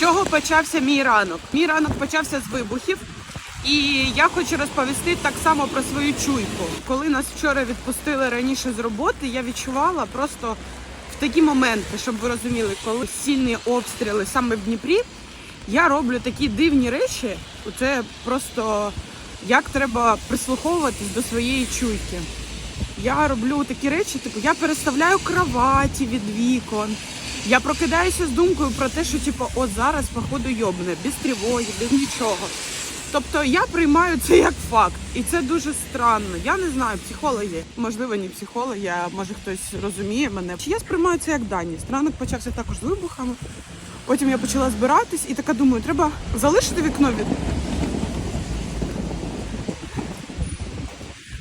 Чого почався мій ранок? Мій ранок почався з вибухів. І я хочу розповісти так само про свою чуйку. Коли нас вчора відпустили раніше з роботи, я відчувала просто в такі моменти, щоб ви розуміли, коли сильні обстріли саме в Дніпрі, я роблю такі дивні речі. Це просто як треба прислуховуватись до своєї чуйки. Я роблю такі речі, типу, я переставляю кроваті від вікон. Я прокидаюся з думкою про те, що типу, от зараз, походу, йобне, без тривоги, без нічого. Тобто я приймаю це як факт, і це дуже странно. Я не знаю, психологи, можливо, не психологи, а може хтось розуміє мене. Я сприймаю це як даність? Ранок почався також з вибухами. Потім я почала збиратись і така думаю, треба залишити вікно від.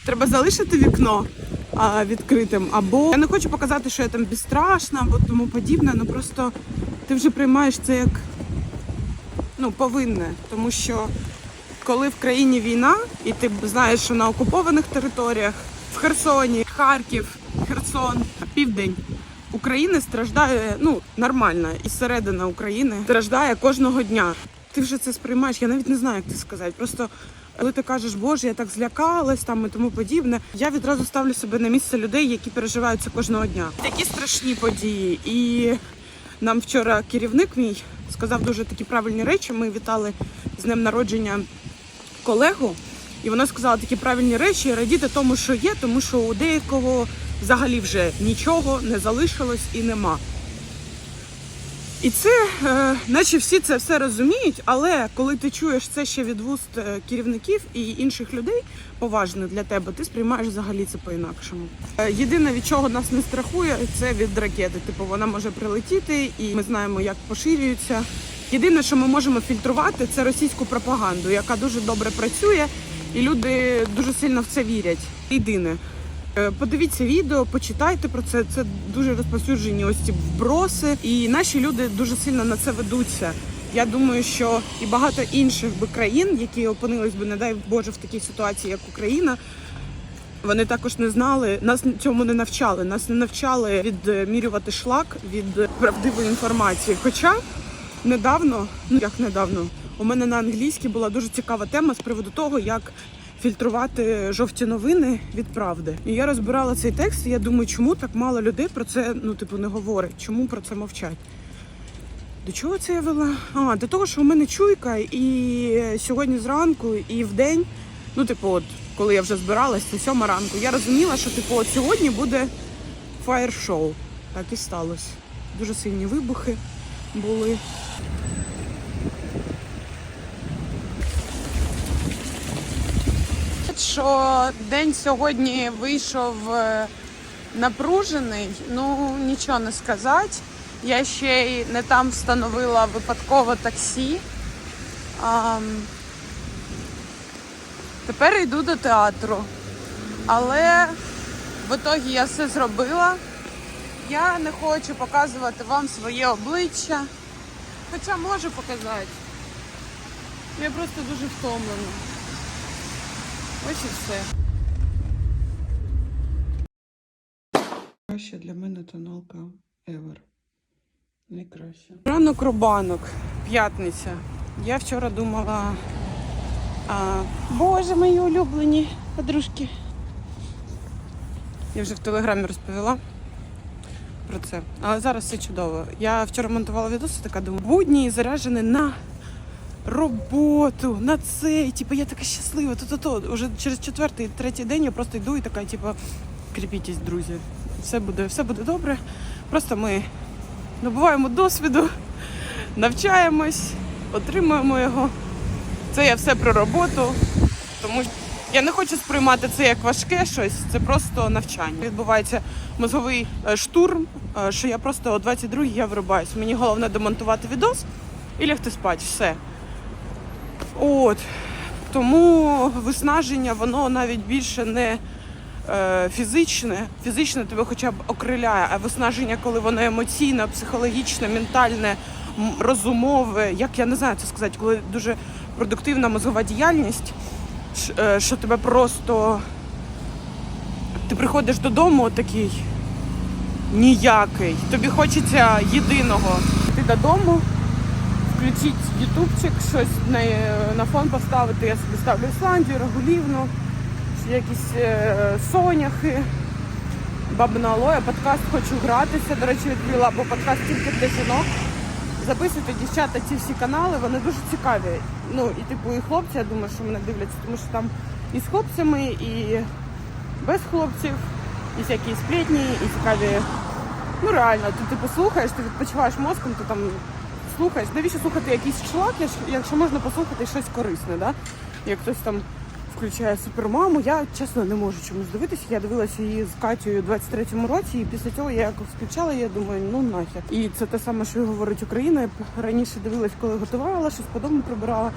Треба залишити вікно а, відкритим. Або я не хочу показати, що я там безстрашна або тому подібне. Ну просто ти вже приймаєш це як ну, повинне. Тому що коли в країні війна, і ти знаєш, що на окупованих територіях, в Херсоні, Харків, Херсон, південь. України страждає ну нормально, і середина України страждає кожного дня. Ти вже це сприймаєш. Я навіть не знаю, як це сказати. Просто коли ти кажеш, Боже, я так злякалась там і тому подібне. Я відразу ставлю себе на місце людей, які переживають це кожного дня. Такі страшні події. І нам вчора керівник мій сказав дуже такі правильні речі. Ми вітали з днем народження колегу, і вона сказала такі правильні речі, радіти тому, що є, тому що у деякого взагалі вже нічого не залишилось і нема. І це, е, наче всі це все розуміють, але коли ти чуєш це ще від вуст е, керівників і інших людей поважних для тебе, ти сприймаєш взагалі це по-інакшому. Е, Єдине, від чого нас не страхує, це від ракети. Типу вона може прилетіти, і ми знаємо, як поширюється. Єдине, що ми можемо фільтрувати, це російську пропаганду, яка дуже добре працює, і люди дуже сильно в це вірять. Єдине. Е, Подивіться відео, почитайте про це. Це дуже розповсюджені ось ці вброси, і наші люди дуже сильно на це ведуться. Я думаю, що і багато інших би країн, які опинились би, не дай Боже, в такій ситуації, як Україна, вони також не знали, нас цьому не навчали. Нас не навчали відмірювати шлак від правдивої інформації. Хоча недавно, ну як недавно, у мене на англійській була дуже цікава тема з приводу того, як фільтрувати жовті новини від правди. І я розбирала цей текст, і я думаю, чому так мало людей про це ну, типу, не говорить, чому про це мовчать. До чого це я вела? А, до того, що у мене чуйка, і сьогодні зранку, і в день, ну, типу, от, коли я вже збиралась, це сьома ранку, я розуміла, що типу, от сьогодні буде фаєр-шоу. Так і сталося. Дуже сильні вибухи були. Що день сьогодні вийшов е, напружений, ну нічого не сказати. Я ще й не там встановила випадково таксі. А, тепер йду до театру. Але в ітогі я все зробила. Я не хочу показувати вам своє обличчя. Хоча можу показати. Я просто дуже втомлена. Ось і все. Краща для мене тоналка Ever. Найкраще. Ранок рубанок, п'ятниця. Я вчора думала. А, Боже, мої улюблені подружки. Я вже в телеграмі розповіла про це. Але зараз все чудово. Я вчора монтувала відоси, така думаю, будні заряджені на роботу, на цей. Типу, я така щаслива, то-то-то. Уже через четвертий, третій день я просто йду і така, типу, кріпітесь, друзі. Все буде, все буде добре. Просто ми набуваємо досвіду, навчаємось, отримуємо його. Це я все про роботу. Тому я не хочу сприймати це як важке щось, це просто навчання. Відбувається мозговий е, штурм, е, що я просто о 22-й я вирубаюсь. Мені головне демонтувати відос і лягти спати. Все. От. Тому виснаження, воно навіть більше не е, фізичне. Фізичне тебе хоча б окриляє, а виснаження, коли воно емоційне, психологічне, ментальне, розумове, як я не знаю це сказати, коли дуже продуктивна мозгова діяльність, е, що тебе просто. Ти приходиш додому такий ніякий. Тобі хочеться єдиного. Ти додому, включити ютубчик, щось на, на фон поставити. Я собі ставлю Ісландію, Рагулівну, якісь е, соняхи, бабина алоя, подкаст хочу гратися. До речі, відкрила, бо подкаст тільки для жінок. Записуйте дівчата ці всі канали, вони дуже цікаві. Ну і типу і хлопці, я думаю, що мене дивляться, тому що там і з хлопцями, і без хлопців, і всякі сплетні, і цікаві. Ну реально, ти типу слухаєш, ти відпочиваєш мозком, ти там слухаєш. Навіщо слухати якийсь шлак, якщо- можна послухати щось корисне, да? Як хтось там включає супермаму, я чесно не можу чомусь дивитися. Я дивилася її з Катєю у 23-му році, і після цього я якось включала, я думаю, ну нахер. І це те саме, що говорить Україна. Я раніше дивилась, коли готувала, щось по дому прибирала.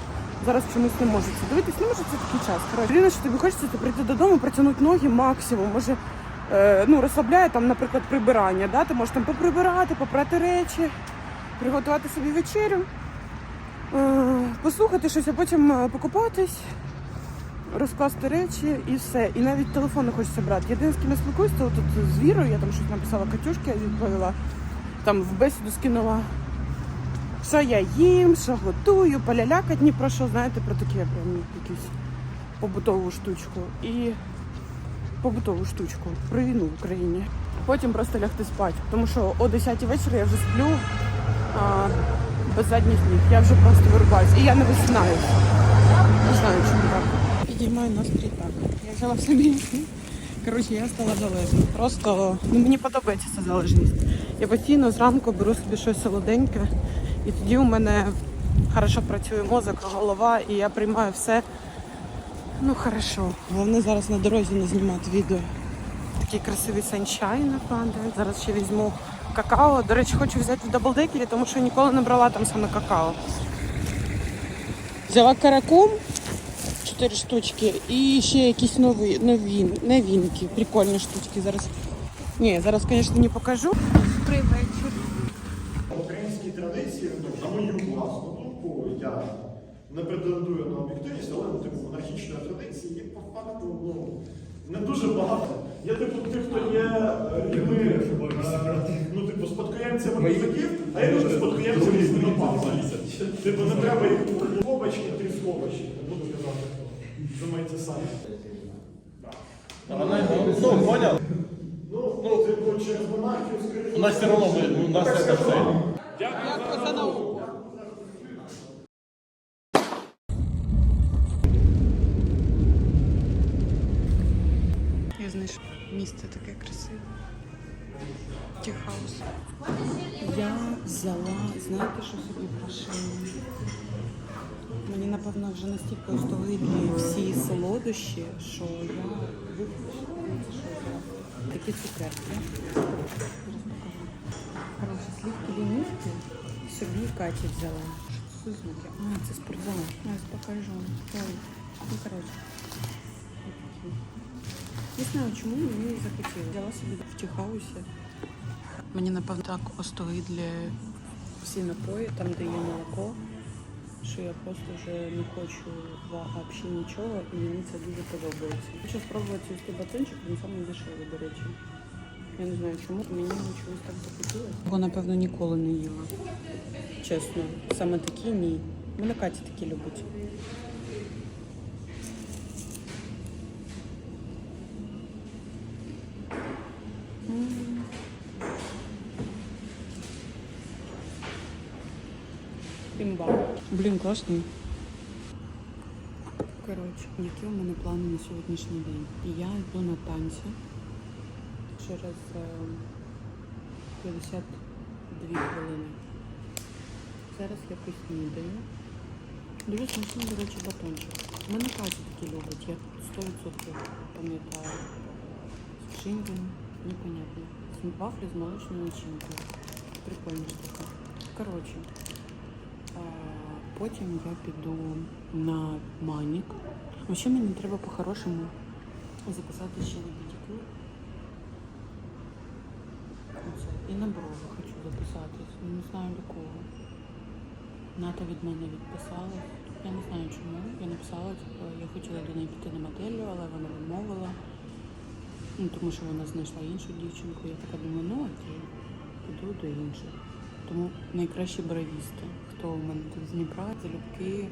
Зараз чомусь не можу це дивитись, не може це такий час. Коротше, єдине, що тобі хочеться, це прийти додому, протягнути ноги максимум. Може, е, ну розслабляє там, наприклад, прибирання. Да? Ти можеш там поприбирати, попрати речі, приготувати собі вечерю, е, послухати щось, а потім е, покупатись розкласти речі і все. І навіть телефон не хочеться брати. Єдине, з ким я спілкуюся, це тут з Вірою, я там щось написала Катюшки, я відповіла. Там в бесіду скинула, що я їм, що готую, полялякать ні про що, знаєте, про таке прям якусь побутову штучку. І побутову штучку про війну в Україні. Потім просто лягти спати, тому що о 10 вечора я вже сплю а, без задніх ніг. Я вже просто вирубаюсь. І я не висинаюся. Не знаю, чому так. Підіймаю настрій так. Я взяла в собі. Коротше, я стала залежна. Просто ну, мені подобається ця залежність. Я постійно зранку беру собі щось солоденьке, і тоді у мене хорошо працює мозок, голова, і я приймаю все. Ну, хорошо. Головне зараз на дорозі не знімати відео. Такий красивий саншайн падає. Зараз ще візьму какао. До речі, хочу взяти в даблдекері, тому що ніколи не брала там саме какао. Взяла каракум, 4 штучки, і ще якісь нові, нові, новинки, прикольні штучки. Зараз. Ні, зараз, звісно, не покажу. Добрий вечір. Українські традиції, на мою власну думку, я не претендую на об'єктивність, але типу, монархічної традиції є по факту ну, не дуже багато. Є типу тих, хто є е, людьми, е, ну, типу, спадкоємцями козаків, а є люди спадкоємцями різними папами. Типу, не треба їх скобочки, три скобочки. Не буду казати, хто. думаєте самі. Ну, понял. Ну, типу, через монархію, скоріше. У нас все равно, мы- у нас сказали. Дякую за науку. Місце таке красиве. Тіхаус. Я взяла, знаєте, що собі прошила? Мені, напевно, вже настільки остогидні всі солодощі, що я виключила. Я? Такі цукерки. Коротше, слівки лінівки собі Каті взяла. Що це звуки? А, це спортзал. Зараз покажу. Ой. Ну, коротше. Не знаю, чому мені захотілося. Взяла собі в Тіхаусі. Мені, напевно, так остогидлі всі напої, там, де є молоко, що я просто вже не хочу взагалі нічого, і мені це дуже подобається. Хочу спробувати цей батончик, він самий дешевий, до речі. Я не знаю чому, мені чогось так захотілося. Бо, напевно, ніколи не їла. Чесно, саме такі ні. Мене Катя такі любить. Класний. Коротше, які у мене плани на сьогоднішній день? Я йду на танці через е, 52 хвилини. Зараз я поснідаю. Дуже смачний, до речі, батончик. У мене Катя такі любить, я 100% пам'ятаю. З шинком, непонятно. Вафлі з молочною начинкою. Прикольна штука. Коротше, потім я піду на манік. А ще мені треба по-хорошому записати ще на педикюр. І на брови хочу записатись. Ну, Не знаю до кого. Ната від мене відписала. Я не знаю чому. Я написала, типу, я хотіла до неї піти на моделлю, але вона відмовила. Ну, тому що вона знайшла іншу дівчинку. Я така думаю, ну окей, піду до інших. Тому найкращі бровісти. Хто у мене тут з Дніпра, залюбки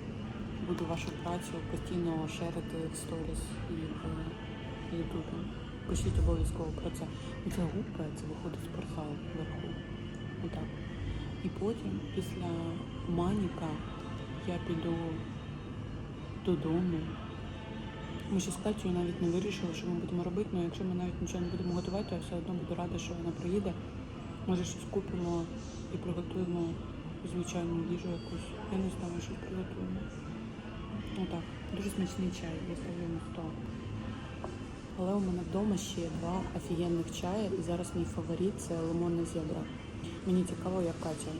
буду вашу працю постійно шерити в сторіс і в Ютубі. Пишіть обов'язково про це. Це губка, це виходить спортзал вверху. Отак. І потім, після маніка, я піду додому. Ми ще з Катєю навіть не вирішили, що ми будемо робити, але якщо ми навіть нічого не будемо готувати, то я все одно буду рада, що вона приїде. Може щось купимо і приготуємо звичайну їжу якусь. Я не знаю, що приготуємо. Отак. Дуже смачний чай, я ставлю на стол. Але у мене вдома ще два офігенних чаї, і зараз мій фаворит це лимонна зебра. Мені цікаво, як Катя.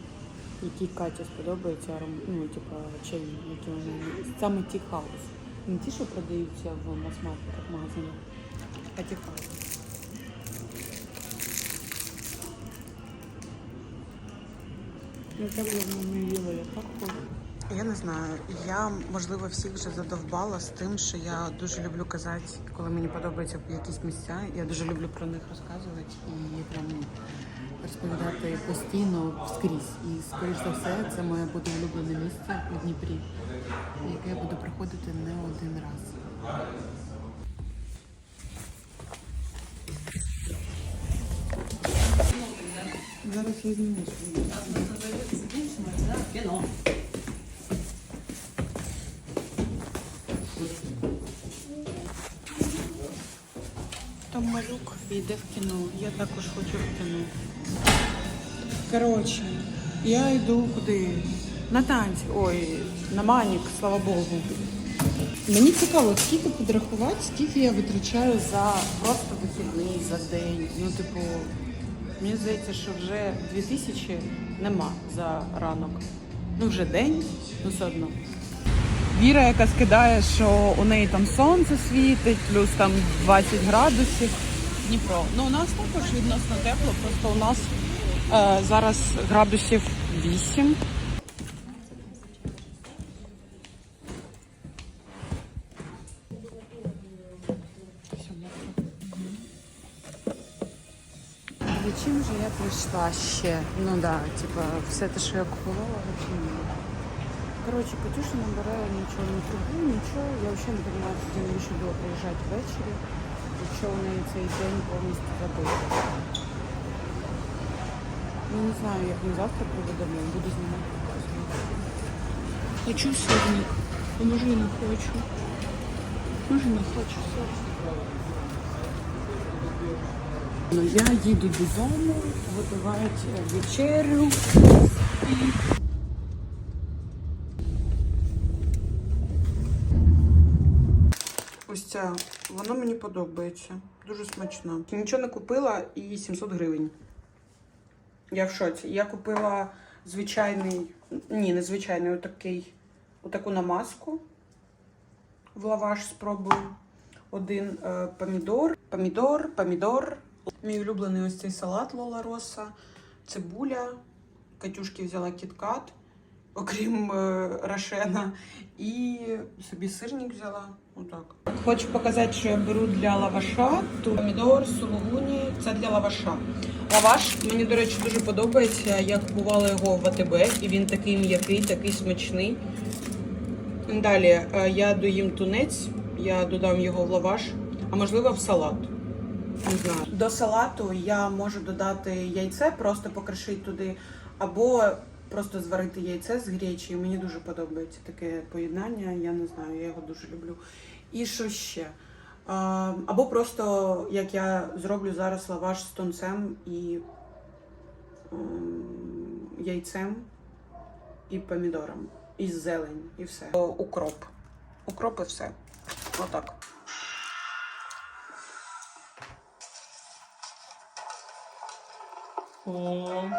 Який Каті сподобається ну, типа, чаї, які вони саме ті хаус. Не ті, що продаються в мас-маркетах магазинах, а ті хаус. Хочу. Я не знаю. Я можливо всіх вже задовбала з тим, що я дуже люблю казати, коли мені подобаються якісь місця. Я дуже люблю про них розказувати і прям розповідати постійно скрізь. І, скоріш за все, це моє буде улюблене місце у Дніпрі, яке я буду приходити не один раз. Зараз я зніму. Там малюк йде в кіно. Я також хочу в кіно. Коротше, я йду куди? На танці. Ой, на манік, слава Богу. Мені цікаво, скільки підрахувати, скільки я витрачаю за просто вихідний, за день. Ну, типу, мені здається, що вже 2000 нема за ранок. Ну, вже день, ну все одно. Віра, яка скидає, що у неї там сонце світить, плюс там 20 градусів. Дніпро. Ну у нас також відносно тепло, просто у нас е, зараз градусів 8. же я прийшла ще? Ну да, типа, все те, що я купувала, взагалі ні. Коротше, Катюша набирає нічого не трубу, нічого. Я взагалі не розумію, куди навіщо було приїжджати ввечері, якщо у неї цей день повністю забитий. Ну не знаю, як ми завтра проведемо, буду знімати. Хочу сьогодні, а може і не хочу. Може не хочу все. Ну, я їду додому, готувати вечерю. Ось ця, воно мені подобається. Дуже смачно. Нічого не купила і 700 гривень. Я в шоці. Я купила звичайний, ні, не звичайний, отакий, отаку намазку в лаваш спробую. Один е, помідор, помідор, помідор. Мій улюблений ось цей салат Лола Роса, цибуля. Катюшки взяла кіткат, окрім е, рашена, і собі сирник взяла. Отак. Хочу показати, що я беру для лаваша. Тут помідор, сулугуні. Це для лаваша. Лаваш мені, до речі, дуже подобається. Я купувала його в АТБ, і він такий м'який, такий смачний. Далі е, я доїм тунець, я додам його в лаваш, а можливо в салат. Не знаю. До салату я можу додати яйце, просто покришити туди, або просто зварити яйце з гречею. Мені дуже подобається таке поєднання. Я не знаю, я його дуже люблю. І що ще? Або просто як я зроблю зараз лаваш з тунцем і ем, яйцем і помідором, і зелень, і все. Укроп. Укроп і все. Отак. О.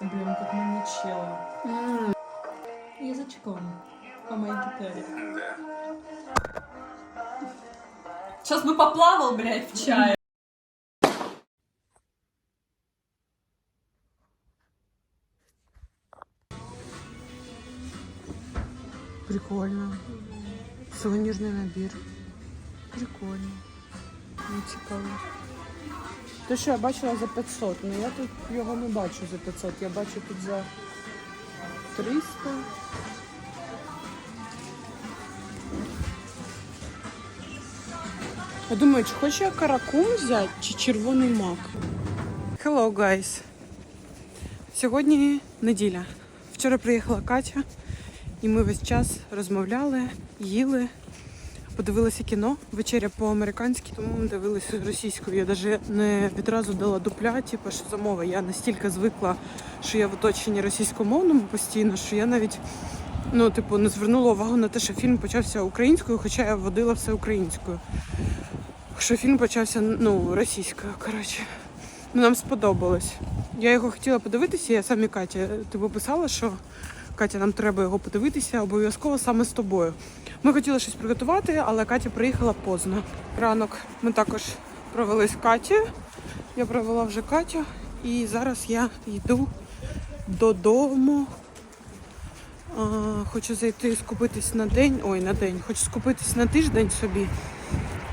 Блін, тут мені чела. Язичком. По моей гитаре. Сейчас бы поплавал, блядь, в чае. Прикольно. Сувенірний набір. Прикольно. Мені цікаво. Те, що я бачила за 500, ну я тут його не бачу за 500, я бачу тут за 300. Я думаю, чи хочу я каракум взяти, чи червоний мак. Hello, guys. Сьогодні неділя. Вчора приїхала Катя, і ми весь час розмовляли, їли, подивилися кіно. Вечеря по-американськи, тому ми дивилися російською. Я навіть не відразу дала дупля, типу, що за мова. Я настільки звикла, що я в оточенні російськомовному постійно, що я навіть ну, типу, не звернула увагу на те, що фільм почався українською, хоча я водила все українською. Що фільм почався ну, російською, коротше. Нам сподобалось. Я його хотіла подивитися, я самі Катя. Типу писала, що Катя, нам треба його подивитися обов'язково саме з тобою. Ми хотіли щось приготувати, але Катя приїхала поздно. Ранок ми також провели з Каті. Я провела вже Катю. І зараз я йду додому. А, хочу зайти скупитись на день. Ой, на день. Хочу скупитись на тиждень собі.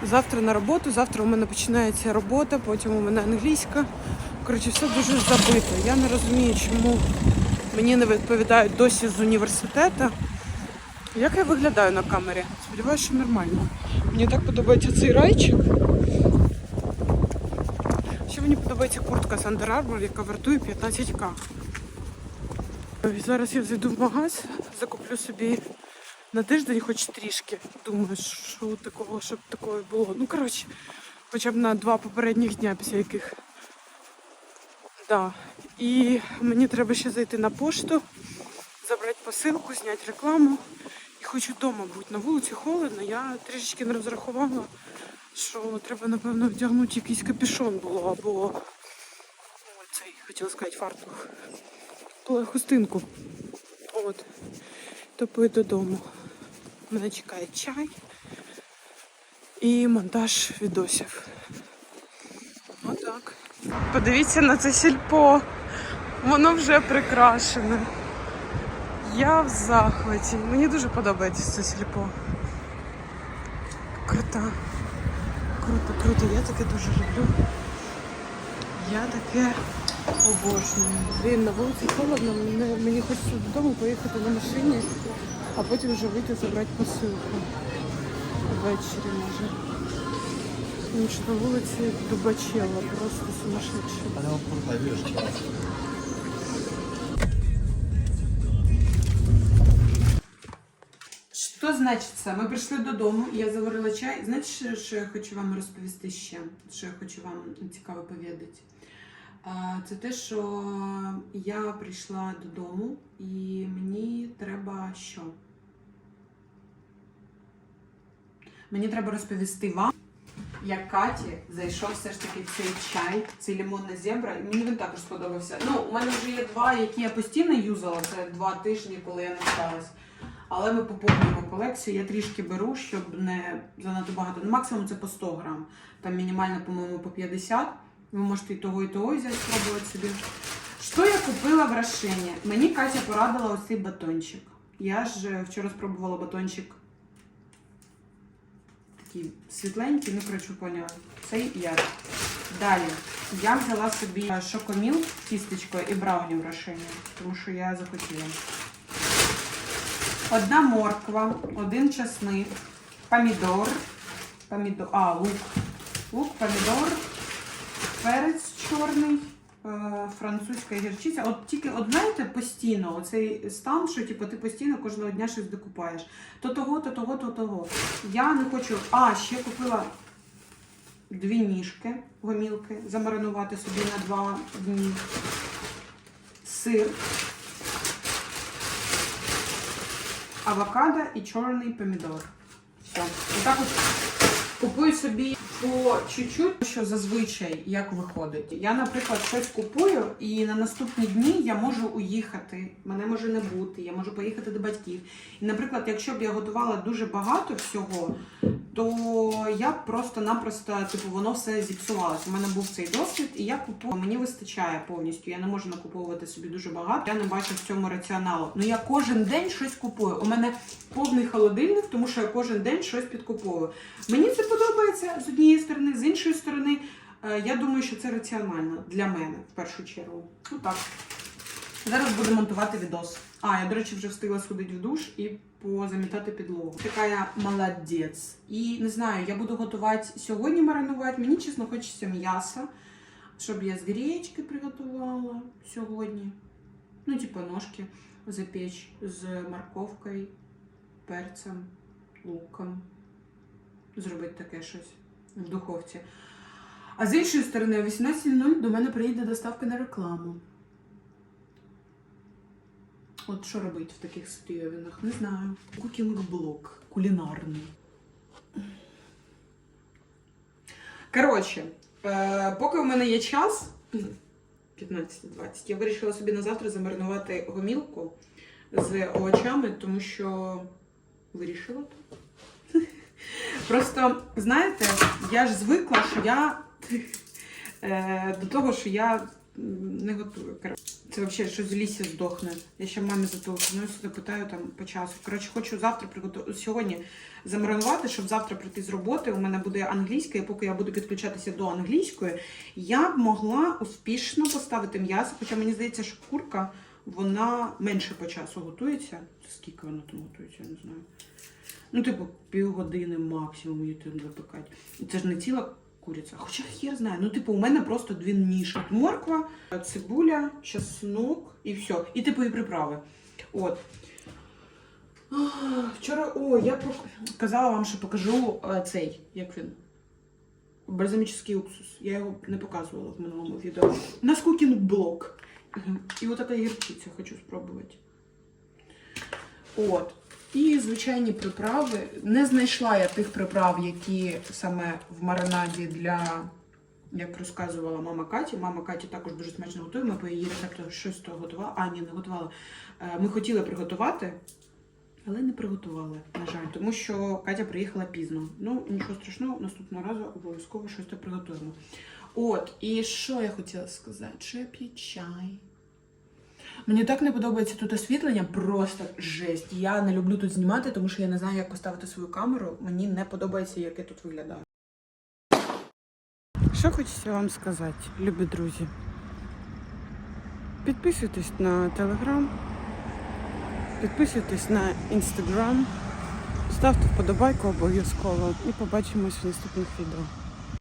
Завтра на роботу, завтра у мене починається робота, потім у мене англійська. Коротше, все дуже забито. Я не розумію, чому мені не відповідають досі з університету. Як я виглядаю на камері? Сподіваюся, що нормально. Мені так подобається цей райчик. Ще мені подобається куртка з Under Armour, яка вартує 15к. Зараз я зайду в магаз, закуплю собі на тиждень хоч трішки. Думаю, що такого, щоб такого було. Ну, коротше, хоча б на два попередніх дня, після яких. Да. І мені треба ще зайти на пошту, забрати посилку, зняти рекламу. І хочу вдома бути. На вулиці холодно, я трішечки не розрахувала, що треба, напевно, вдягнути якийсь капюшон було, або цей, хотіла сказати, фартух. Хустинку. От. Топаю додому. Мене чекає чай і монтаж відосів. Отак. Подивіться на це сільпо. Воно вже прикрашене. Я в захваті. Мені дуже подобається це сільпо. Круто. Круто, круто. Я таке дуже люблю. Я таке обожнюю. Блін, на вулиці холодно, мені, хочеться додому поїхати на машині, а потім вже вийти забрати посилку. Ввечері може. Тому що на вулиці дубачела, просто сумасшедше. Що значить це? Ми прийшли додому, я заварила чай. Знаєте, що, я хочу вам розповісти ще? Що я хочу вам цікаво повідати? Це те, що я прийшла додому і мені треба що? Мені треба розповісти вам, як Каті зайшов все ж таки цей чай, цей лимонна зебра, і мені він також сподобався. Ну, у мене вже є два, які я постійно юзала, це два тижні, коли я навчалась. Але ми поповнюємо колекцію. Я трішки беру, щоб не занадто багато. Ну, максимум це по 100 грам. Там мінімально, по-моєму, по 50. Ви можете і того, і того взяти, спробувати собі. Що я купила в Рошені? Мені Катя порадила ось цей батончик. Я ж е, вчора спробувала батончик такий світленький, ну, коротше, поняла. Цей я. Далі. Я взяла собі е, шокоміл тістечко і брауні в Рошені, тому що я захотіла. Одна морква, один часник, помідор, помідор, а, лук, лук, помідор, перець чорний, е, французька гірчиця. От тільки, от знаєте, постійно оцей стан, що типу, ти постійно кожного дня щось докупаєш. То того, то того, то того. Я не хочу. А, ще купила дві ніжки, гомілки, замаринувати собі на два дні. Сир. Авокадо і чорний помідор. Все. Отак от купую собі по чуть-чуть, що зазвичай як виходить. Я, наприклад, щось купую, і на наступні дні я можу уїхати. Мене може не бути, я можу поїхати до батьків. І, наприклад, якщо б я готувала дуже багато всього, то я просто-напросто, типу, воно все зіпсувалося. У мене був цей досвід, і я купую. Мені вистачає повністю. Я не можу накуповувати собі дуже багато. Я не бачу в цьому раціоналу. Ну я кожен день щось купую. У мене повний холодильник, тому що я кожен день щось підкуповую. Мені це подобається з однієї сторони, з іншої сторони. Е, Я думаю, що це раціонально для мене в першу чергу. Ну так. Зараз буду монтувати відос. А, я, до речі, вже встигла сходити в душ і позамітати підлогу. Така я молодець. І не знаю, я буду готувати сьогодні маринувати. Мені, чесно, хочеться м'яса, щоб я з гречки приготувала сьогодні. Ну, типу, ножки запечь з морковкою, перцем, луком. Зробити таке щось в духовці. А з іншої сторони, о 18.00 до мене приїде доставка на рекламу. От що робити в таких ситуаціях? Не знаю. Кукінг-блок кулінарний. Коротше, е, поки у мене є час, 15-20, я вирішила собі на завтра замаринувати гомілку з овочами, тому що вирішила так. Просто, знаєте, я ж звикла, що я е, до того, що я не готую. Це взагалі щось з лісі здохне. Я ще мамі зателефоную, запитаю там по часу. Коротше, хочу завтра приготувати сьогодні замаринувати, щоб завтра прийти з роботи. У мене буде англійська, і поки я буду підключатися до англійської, я б могла успішно поставити м'ясо. Хоча мені здається, що курка вона менше по часу готується. Скільки вона там готується, я не знаю. Ну, типу, півгодини максимум її там запекати. І це ж не ціла куриця. Хоча хер знає. Ну, типу, у мене просто дві ніші. Морква, цибуля, чеснок і все. І типу і приправи. От. Вчора, о, я казала вам, що покажу е, цей, як він. Бальзамічний уксус. Я його не показувала в минулому відео. У нас кукінг блок. І от така гірчиця хочу спробувати. От. І звичайні приправи. Не знайшла я тих приправ, які саме в маринаді для, як розказувала мама Каті. Мама Каті також дуже смачно готує. Ми по її рецепту щось з того готували. А, ні, не готувала. Е, Ми хотіли приготувати, але не приготували, на жаль, тому що Катя приїхала пізно. Ну, нічого страшного, наступного разу обов'язково щось то приготуємо. От, і що я хотіла сказати? Що я п'ю чай. Мені так не подобається тут освітлення, просто жесть. Я не люблю тут знімати, тому що я не знаю, як поставити свою камеру. Мені не подобається, як я тут виглядаю. Що хочеться вам сказати, любі друзі? Підписуйтесь на телеграм, підписуйтесь на інстаграм, ставте вподобайку обов'язково і побачимось в наступних відео.